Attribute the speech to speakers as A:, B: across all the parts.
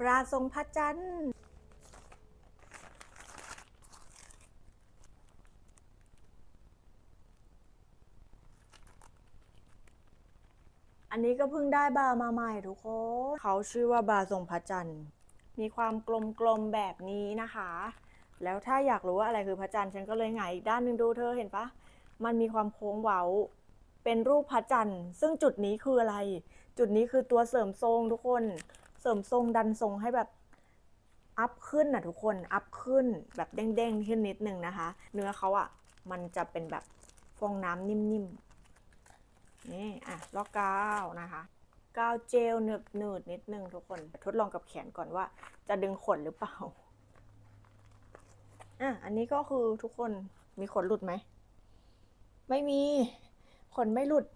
A: ปลาทรงพระจันทร์ อันนี้ก็เพิ่งได้บามาใหม่ทุกคน เขาชื่อว่าบาทรงพระจันทร์ มีความกลมๆแบบนี้นะคะ แล้วถ้าอยากรู้ว่าอะไรคือพระจันทร์ฉันก็เลยหงายอีกด้านหนึ่งดูเธอเห็นปะ มันมีความโค้งเว้า เป็นรูปพระจันทร์ ซึ่งจุดนี้คืออะไร จุดนี้คือตัวเสริมทรงทุกคน ริมทรงดันทรงให้แบบอัพขึ้นนะทุกคนอัพขึ้นแบบเด้งๆขึ้นนิดนึงนะคะ เนื้อเขาอะ่ะมันจะเป็นแบบฟองน้ำนิ่มๆนี่อะลอกกาวนะคะกาวเจลหนึบหนืดๆนิดนึงทุกคน ทดลองกับแขนก่อนว่า จะดึงขนหรือเปล่าอะอันนี้ก็คือทุกคนมีขนหลุดไหม ไม่มี ขนไม่หลุด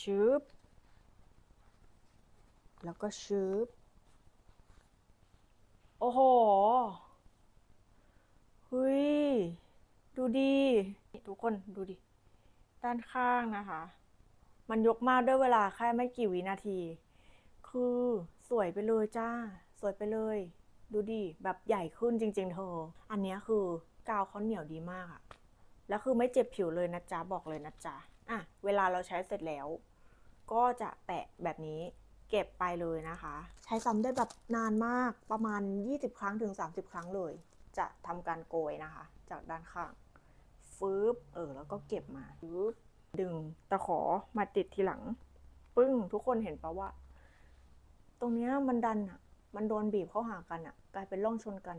A: ชืบ แล้วก็ชืบโอ้โหเฮ้ยดูดี ทุกคนดูดิ ด้านข้างนะคะ มันยกมากด้วยเวลาแค่ไม่กี่วินาที คือสวยไปเลยจ้า สวยไปเลย ดูดิ แบบใหญ่ขึ้นจริง ๆ เธอ อันนี้คือกาวเขาเหนียวดีมากอะแล้วคือไม่เจ็บผิวเลยนะจ๊ะ บอกเลยนะจ๊ะ อะ เวลาเราใช้เสร็จแล้ว ก็จะแปะแบบนี้ เก็บไปเลยนะคะ ใช้ซ้ำได้แบบนานมากประมาณ 20 ครั้งถึง 30 ครั้งเลย จะทำการโกยนะคะ จากด้านข้างฟืบเออแล้วก็เก็บมาฟืบดึงตะขอมาติดทีหลัง ปึ้งทุกคนเห็นปะว่า ตรงเนี้ยมันดันอะมันโดนบีบเข้าหากันอะกลายเป็นร่องชนกัน